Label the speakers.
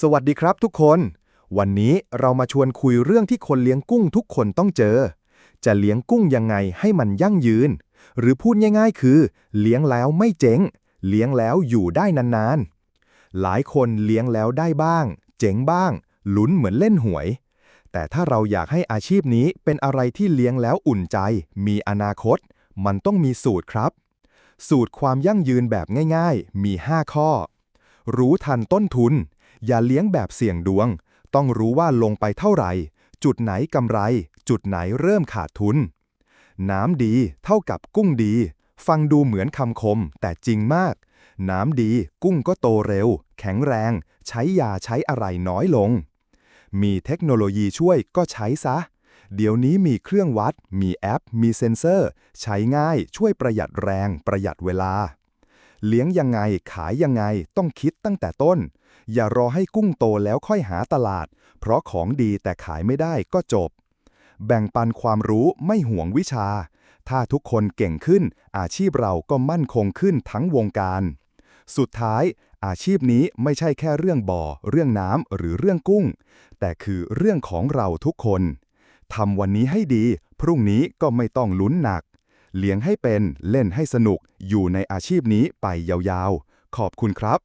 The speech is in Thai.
Speaker 1: สวัสดีครับทุกคน วันนี้เรามาชวนคุยเรื่องที่คนเลี้ยงกุ้งทุกคนต้องเจอ จะเลี้ยงกุ้งยังไงให้มันยั่งยืน หรือพูดง่ายๆ คือ เลี้ยงแล้วไม่เจ๊ง เลี้ยงแล้วอยู่ได้นานๆ หลายคนเลี้ยงแล้วได้บ้าง เจ๋งบ้าง ลุ้นเหมือนเล่นหวย แต่ถ้าเราอยากให้อาชีพนี้เป็นอะไรที่เลี้ยงแล้วอุ่นใจ มีอนาคต มันต้องมีสูตรครับ สูตรความยั่งยืนแบบง่าย ๆ มี 5 ข้อ รู้ทันต้นทุน อย่าเลี้ยงแบบเสี่ยงดวง ต้องรู้ว่าลงไปเท่าไหร่ จุดไหนกำไร จุดไหนเริ่มขาดทุน น้ำดีเท่ากับกุ้งดี ฟังดูเหมือนคำคมแต่จริงมาก น้ำดีกุ้งก็โตเร็ว แข็งแรง ใช้ยาใช้อะไรน้อยลง มีเทคโนโลยีช่วยก็ใช้ซะ เดี๋ยวนี้มีเครื่องวัด มีแอป มีเซ็นเซอร์ ใช้ง่ายช่วยประหยัดแรงประหยัดเวลา เลี้ยงยังไงขายยังไงต้องคิดตั้งแต่ต้น อย่ารอให้กุ้งโตแล้วค่อยหาตลาด เพราะของดีแต่ขายไม่ได้ก็จบ แบ่งปันความรู้ไม่ห่วงวิชา ถ้าทุกคนเก่งขึ้น อาชีพเราก็มั่นคงขึ้นทั้งวงการ สุดท้าย อาชีพนี้ไม่ใช่แค่เรื่องบ่อ เรื่องน้ำหรือเรื่องกุ้ง แต่คือเรื่องของเราทุกคนทำวันนี้ให้ดี พรุ่งนี้ก็ไม่ต้องลุ้นหนัก เลี้ยงให้เป็น เล่นให้สนุก อยู่ในอาชีพนี้ไปยาวๆ ขอบคุณครับ